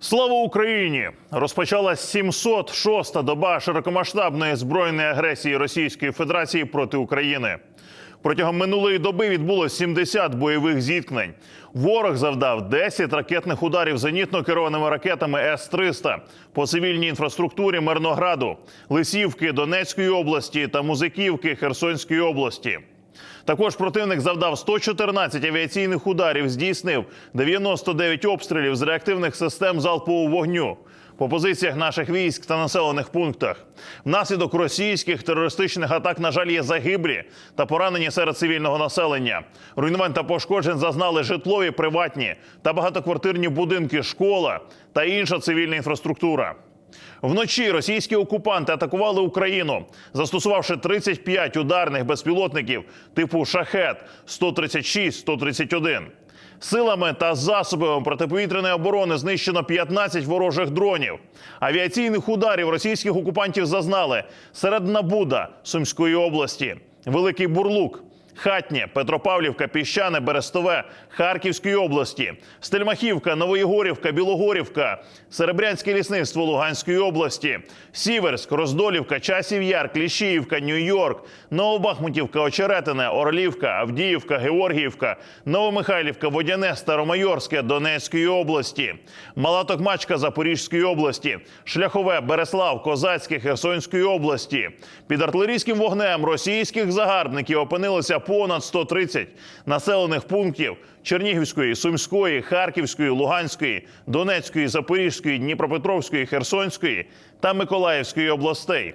Слава Україні! Розпочалась 706-та доба широкомасштабної збройної агресії Російської Федерації проти України. Протягом минулої доби відбулось 70 бойових зіткнень. Ворог завдав 10 ракетних ударів зенітно керованими ракетами С-300 по цивільній інфраструктурі Мирнограду, Лисівки Донецької області та Музиківки Херсонської області. Також противник завдав 114 авіаційних ударів, здійснив 99 обстрілів з реактивних систем залпового вогню по позиціях наших військ та населених пунктах. Внаслідок російських терористичних атак, на жаль, є загиблі та поранені серед цивільного населення. Руйнувань та пошкоджень зазнали житлові, приватні та багатоквартирні будинки, школа та інша цивільна інфраструктура. Вночі російські окупанти атакували Україну, застосувавши 35 ударних безпілотників типу шахет 136-131. Силами та засобами протиповітряної оборони знищено 15 ворожих дронів. Авіаційних ударів російських окупантів зазнали серед Буда Сумської області, Великий Бурлук, Хатнє, Петропавлівка, Піщане, Берестове, Харківської області, Стельмахівка, Новоєгорівка, Білогорівка, Серебрянське лісництво Луганської області, Сіверськ, Роздолівка, Часів Яр, Кліщіївка, Нью-Йорк, Новобахмутівка, Очеретине, Орлівка, Авдіївка, Георгіївка, Новомихайлівка, Водяне, Старомайорське Донецької області, Мала Токмачка Запорізької області, Шляхове, Береслав, Козацьке Херсонської області. Під артилерійським вогнем російських загарбників опинилося понад 130 населених пунктів Чернігівської, Сумської, Харківської, Луганської, Донецької, Запорізької, Дніпропетровської, Херсонської та Миколаївської областей.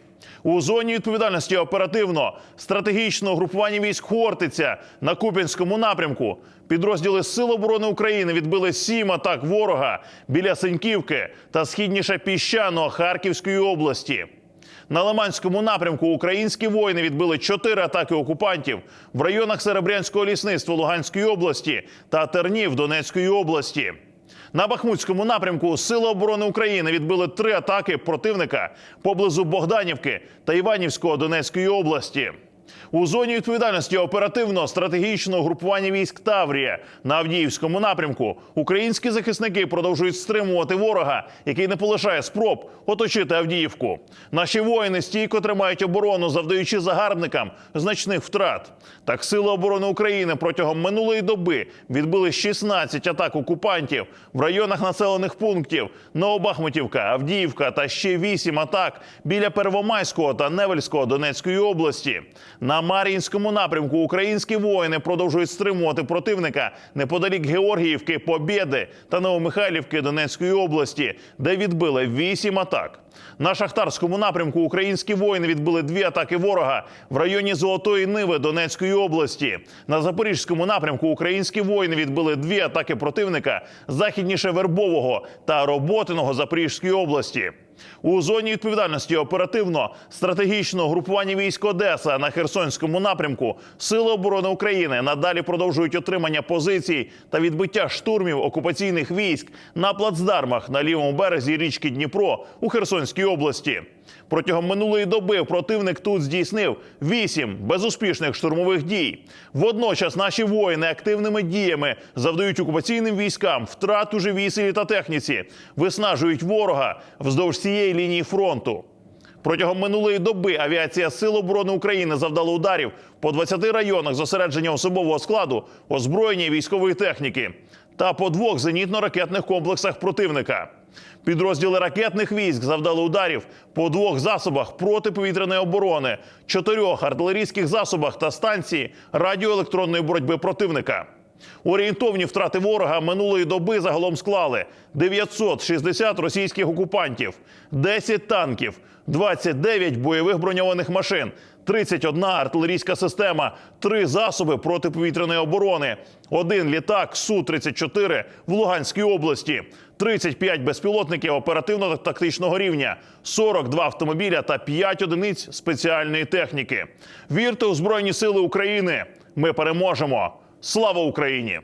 У зоні відповідальності оперативно стратегічного групування військ Хортиця на Куп'янському напрямку. Підрозділи Сил оборони України відбили сім атак ворога біля Сеньківки та східніше піщаного Харківської області. На Лиманському напрямку українські воїни відбили чотири атаки окупантів в районах Серебрянського лісництва Луганської області та Тернів Донецької області. На Бахмутському напрямку Сили оборони України відбили три атаки противника поблизу Богданівки та Іванівського Донецької області. У зоні відповідальності оперативно-стратегічного групування військ Таврія на Авдіївському напрямку українські захисники продовжують стримувати ворога, який не полишає спроб оточити Авдіївку. Наші воїни стійко тримають оборону, завдаючи загарбникам значних втрат. Так, сили оборони України протягом минулої доби відбили 16 атак окупантів в районах населених пунктів Новобахмутівка, Авдіївка та ще 8 атак біля Первомайського та Невельського Донецької області. На Мар'їнському напрямку українські воїни продовжують стримувати противника неподалік Георгіївки, Побєди та Новомихайлівки Донецької області, де відбили вісім атак. На шахтарському напрямку українські воїни відбили дві атаки ворога в районі Золотої Ниви Донецької області. На запорізькому напрямку українські воїни відбили дві атаки противника західніше Вербового та Роботиного Запорізької області. У зоні відповідальності оперативно стратегічного групування військ Одеса на Херсонському напрямку Сили оборони України надалі продовжують отримання позицій та відбиття штурмів окупаційних військ на плацдармах на лівому березі річки Дніпро у Херсонській області. Протягом минулої доби противник тут здійснив вісім безуспішних штурмових дій. Водночас наші воїни активними діями завдають окупаційним військам втрат у живій силі та техніці, виснажують ворога вздовж цієї лінії фронту. Протягом минулої доби авіація Сил оборони України завдала ударів по 20 районах зосередження особового складу, озброєння військової техніки та по двох зенітно-ракетних комплексах противника. Підрозділи ракетних військ завдали ударів по двох засобах протиповітряної оборони, чотирьох артилерійських засобах та станції радіоелектронної боротьби противника. Орієнтовні втрати ворога минулої доби загалом склали 960 російських окупантів, 10 танків, 29 бойових броньованих машин, 31 артилерійська система, 3 засоби протиповітряної оборони, один літак Су-34 в Луганській області, 35 безпілотників оперативно-тактичного рівня, 42 автомобіля та 5 одиниць спеціальної техніки. Вірте у Збройні Сили України! Ми переможемо! Слава Україні!